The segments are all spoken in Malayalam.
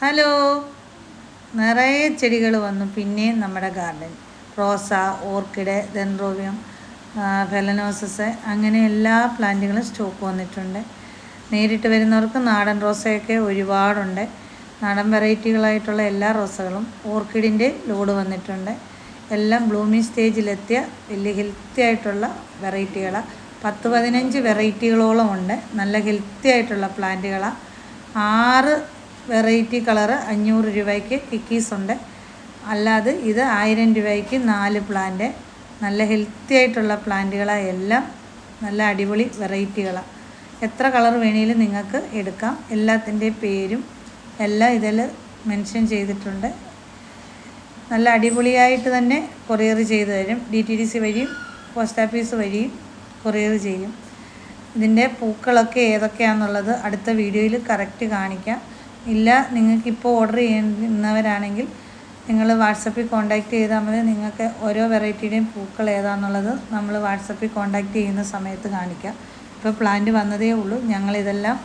ഹലോ. നിറയെ ചെടികൾ വന്നു. പിന്നെയും നമ്മുടെ ഗാർഡൻ. റോസ ഓർക്കിഡ് ദെൻഡ്രോബിയം ഫെലനോസസ് അങ്ങനെ എല്ലാ പ്ലാന്റുകളും സ്റ്റോക്ക് വന്നിട്ടുണ്ട്. നേരിട്ട് വരുന്നവർക്ക് നാടൻ റോസയൊക്കെ ഒരുപാടുണ്ട്. നാടൻ വെറൈറ്റികളായിട്ടുള്ള എല്ലാ റോസകളും ഓർക്കിഡിന്റെ ലോഡ് വന്നിട്ടുണ്ട്. എല്ലാം ബ്ലൂമിങ് സ്റ്റേജിലെത്തിയ വലിയ ഹെൽത്തി ആയിട്ടുള്ള വെറൈറ്റികളാണ് പത്ത് പതിനഞ്ച് വെറൈറ്റികളോളം ഉണ്ട്. നല്ല ഹെൽത്തി ആയിട്ടുള്ള പ്ലാന്റുകളാണ് ആറ് വെറൈറ്റി കളറ് അഞ്ഞൂറ് രൂപയ്ക്ക് കിക്കീസ് ഉണ്ട്. അല്ലാതെ ഇത് ആയിരം രൂപയ്ക്ക് നാല് പ്ലാന്റ് നല്ല ഹെൽത്തി ആയിട്ടുള്ള പ്ലാന്റുകളാണ് എല്ലാം. നല്ല അടിപൊളി വെറൈറ്റികളാണ് എത്ര കളർ വേണേലും നിങ്ങൾക്ക് എടുക്കാം. എല്ലാത്തിന്റെ പേരും എല്ലാം ഇതിൽ മെൻഷൻ ചെയ്തിട്ടുണ്ട്. നല്ല അടിപൊളിയായിട്ട് തന്നെ കൊറിയർ ചെയ്തു തരും. ഡി ടി ഡി സി വഴിയും പോസ്റ്റ് ഓഫീസ് വഴിയും കൊറിയർ ചെയ്യും. ഇതിന്റെ പൂക്കളൊക്കെ ഏതൊക്കെയാണെന്നുള്ളത് അടുത്ത വീഡിയോയിൽ കറക്റ്റ് കാണിക്കാം. ഇല്ല നിങ്ങൾക്കിപ്പോൾ ഓർഡർ ചെയ്യുന്നവരാണെങ്കിൽ നിങ്ങൾ വാട്സപ്പിൽ കോൺടാക്റ്റ് ചെയ്താൽ മതി. നിങ്ങൾക്ക് ഓരോ വെറൈറ്റിയുടെയും പൂക്കൾ ഏതാണെന്നുള്ളത് നമ്മൾ വാട്സപ്പിൽ കോൺടാക്റ്റ് ചെയ്യുന്ന സമയത്ത് കാണിക്കാം. ഇപ്പോൾ പ്ലാന്റ് വന്നതേ ഉള്ളൂ. ഞങ്ങളിതെല്ലാം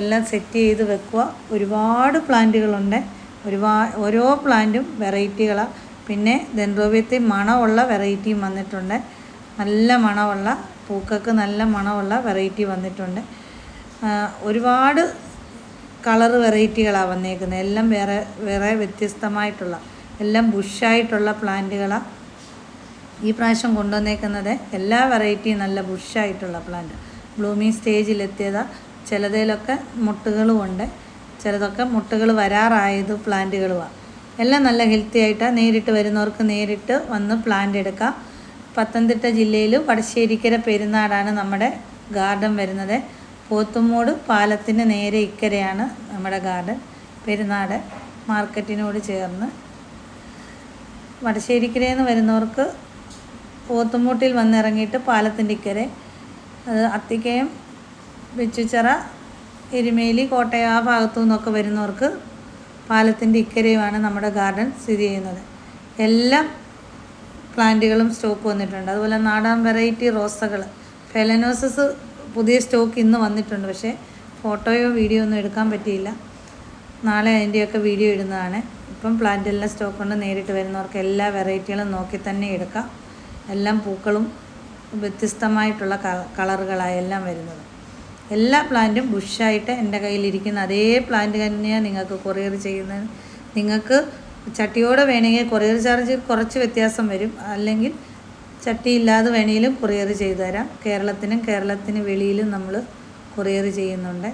എല്ലാം സെറ്റ് ചെയ്ത് വെക്കുക. ഒരുപാട് പ്ലാന്റുകളുണ്ട് ഒരുപാട് ഓരോ പ്ലാന്റും വെറൈറ്റികളാണ് പിന്നെ ദന്ത്രോപ്യത്തിൽ മണമുള്ള വെറൈറ്റിയും വന്നിട്ടുണ്ട്. നല്ല മണമുള്ള പൂക്കൾക്ക് നല്ല മണമുള്ള വെറൈറ്റി വന്നിട്ടുണ്ട്. ഒരുപാട് കളർ വെറൈറ്റികളാണ് വന്നേക്കുന്നത് എല്ലാം വേറെ വേറെ വ്യത്യസ്തമായിട്ടുള്ള എല്ലാം ബുഷായിട്ടുള്ള പ്ലാന്റുകളാണ് ഈ പ്രാവശ്യം കൊണ്ടുവന്നേക്കുന്നത്. എല്ലാ വെറൈറ്റിയും നല്ല ബുഷായിട്ടുള്ള പ്ലാന്റ്. ബ്ലൂമിങ് സ്റ്റേജിലെത്തിയതാ. ചിലതിലൊക്കെ മുട്ടുകളും ഉണ്ട്. ചിലതൊക്കെ മുട്ടുകൾ വരാറായത് പ്ലാന്റുകളുമാണ് എല്ലാം നല്ല ഹെൽത്തി ആയിട്ടാണ് നേരിട്ട് വരുന്നവർക്ക് നേരിട്ട് വന്ന് പ്ലാന്റ് എടുക്കാം. പത്തനംതിട്ട ജില്ലയിൽ വടശ്ശേരിക്കര പെരുന്നാടാണ് നമ്മുടെ ഗാർഡൻ വരുന്നത്. പോത്തുമൂട് പാലത്തിന് നേരെ ഇക്കരയാണ് നമ്മുടെ ഗാർഡൻ. പെരുന്നാട് മാർക്കറ്റിനോട് ചേർന്ന്. വടശ്ശേരിക്കരയിൽ വരുന്നവർക്ക് പോത്തുമൂട്ടിൽ വന്നിറങ്ങിയിട്ട് പാലത്തിന്റെ ഇക്കരെ. അത് അത്തിക്കയം വെച്ചുച്ചിറ എരുമേലി കോട്ടയം ആ ഭാഗത്തു നിന്നൊക്കെ വരുന്നവർക്ക് പാലത്തിന്റെ ഇക്കരയുമാണ് നമ്മുടെ ഗാർഡൻ സ്ഥിതി ചെയ്യുന്നത്. എല്ലാം പ്ലാന്റുകളും സ്റ്റോക്ക് വന്നിട്ടുണ്ട്. അതുപോലെ നാടൻ വെറൈറ്റി റോസകൾ ഫെലനോസസ് പുതിയ സ്റ്റോക്ക് ഇന്ന് വന്നിട്ടുണ്ട്. പക്ഷേ ഫോട്ടോയോ വീഡിയോ ഒന്നും എടുക്കാൻ പറ്റിയില്ല. നാളെ അതിന്റെയൊക്കെ വീഡിയോ ഇടുന്നതാണ്. ഇപ്പം പ്ലാന്റ് എല്ലാം സ്റ്റോക്ക് കൊണ്ട് നേരിട്ട് വരുന്നവർക്ക് എല്ലാ വെറൈറ്റികളും നോക്കി തന്നെ എടുക്കാം. എല്ലാം പൂക്കളും വ്യത്യസ്തമായിട്ടുള്ള കളറുകളായെല്ലാം വരുന്നത്. എല്ലാ പ്ലാന്റും ബുഷായിട്ട് എന്റെ കയ്യിലിരിക്കുന്ന അതേ പ്ലാന്റ് തന്നെയാണ് നിങ്ങൾക്ക് കൊറിയർ ചെയ്യുന്നത്. നിങ്ങൾക്ക് ചട്ടിയോടെ വേണമെങ്കിൽ കൊറിയർ ചാർജ് കുറച്ച് വ്യത്യാസം വരും. അല്ലെങ്കിൽ ചട്ടി ഇല്ലാതെ വേണമെങ്കിലും കൊറിയർ ചെയ്തു തരാം കേരളത്തിനും കേരളത്തിന് വെളിയിലും നമ്മൾ കൊറിയർ ചെയ്യുന്നുണ്ട്.